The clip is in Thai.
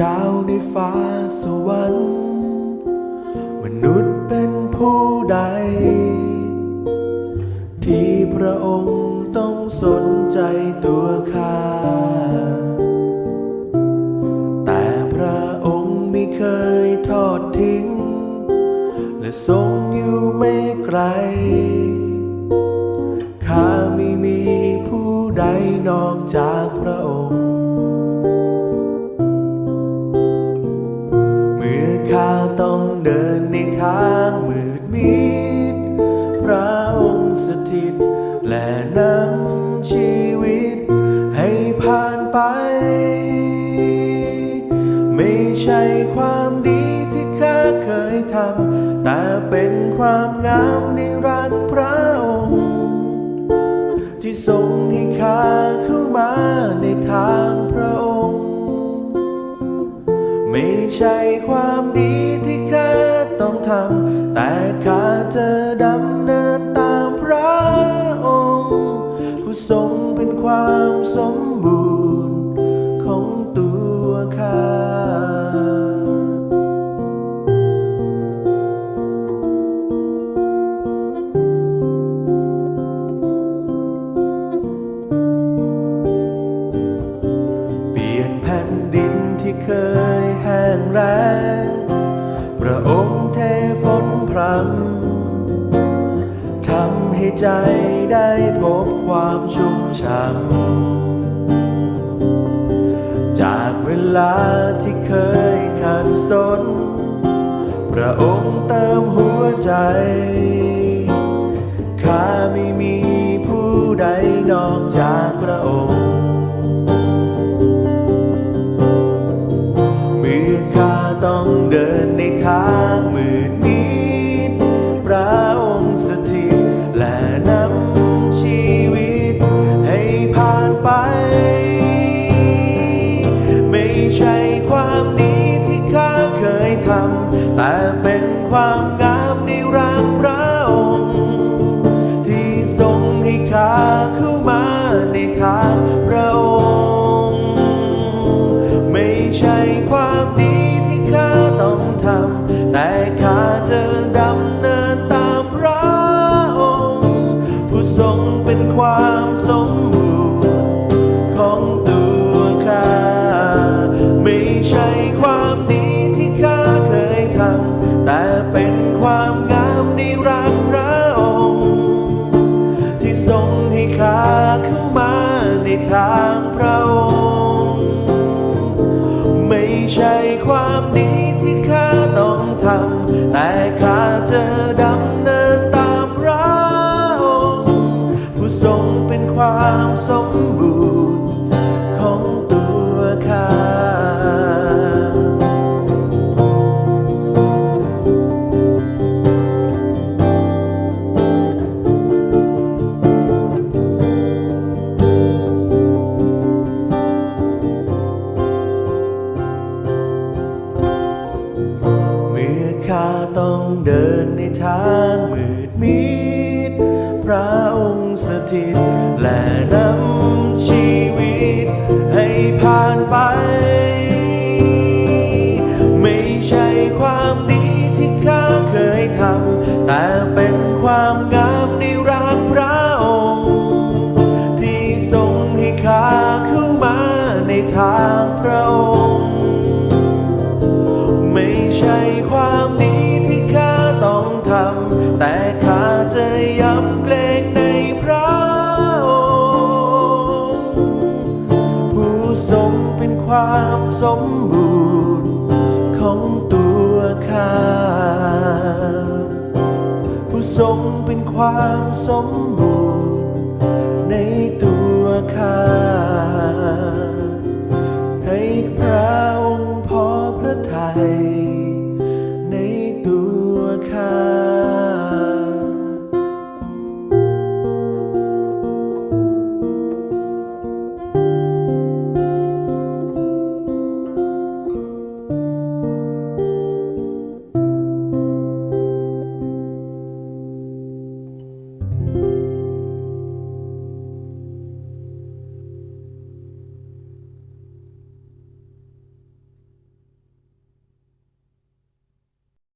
จ้าในฟ้าสวรรค์ มนุษย์เป็นผู้ใด ที่พระองค์ต้องสนใจตัวข้า แต่พระองค์ไม่เคยทอดทิ้ง และทรงอยู่ไม่ไกล ข้าไม่มีผู้ใดนอกจากพระองค์ และนำชีวิตให้ผ่านไป ไม่ใช่ความดีที่ข้าเคยทำ แต่เป็นความงามในรักพระองค์ ที่ทรงให้ข้าเข้ามาในทางพระองค์ ไม่ใช่ความดีที่ข้าต้องทำ งแรงพระองค์เทฝนพรำทำให้ใจได้พบความชุ่มช่ำจากเวลาที่เคยขาดสน พระองค์เติมหัวใจ นในทางมืดมิดพระองค์สถิตและนำชีวิตให้ผ่านไป ไม่ใช่ความดีที่ข้าเคยทำ แต่เป็นความงามในรักพระองค์ ที่ทรงให้ข้าเข้ามาในทาง ใช่ความดีที่ข้าเคยทำแต่เป็นความงามในรักพระองค์ ที่ทรงให้ข้าเข้ามาในทางพระ ค์สถิตและนำชีวิตให้ผ่านไป ไม่ใช่ความดีที่ข้าเคยทำแต่เป็นความงาม สมบูรณ์ของตัวข้าผู้ทรงเป็นความสมบูรณ์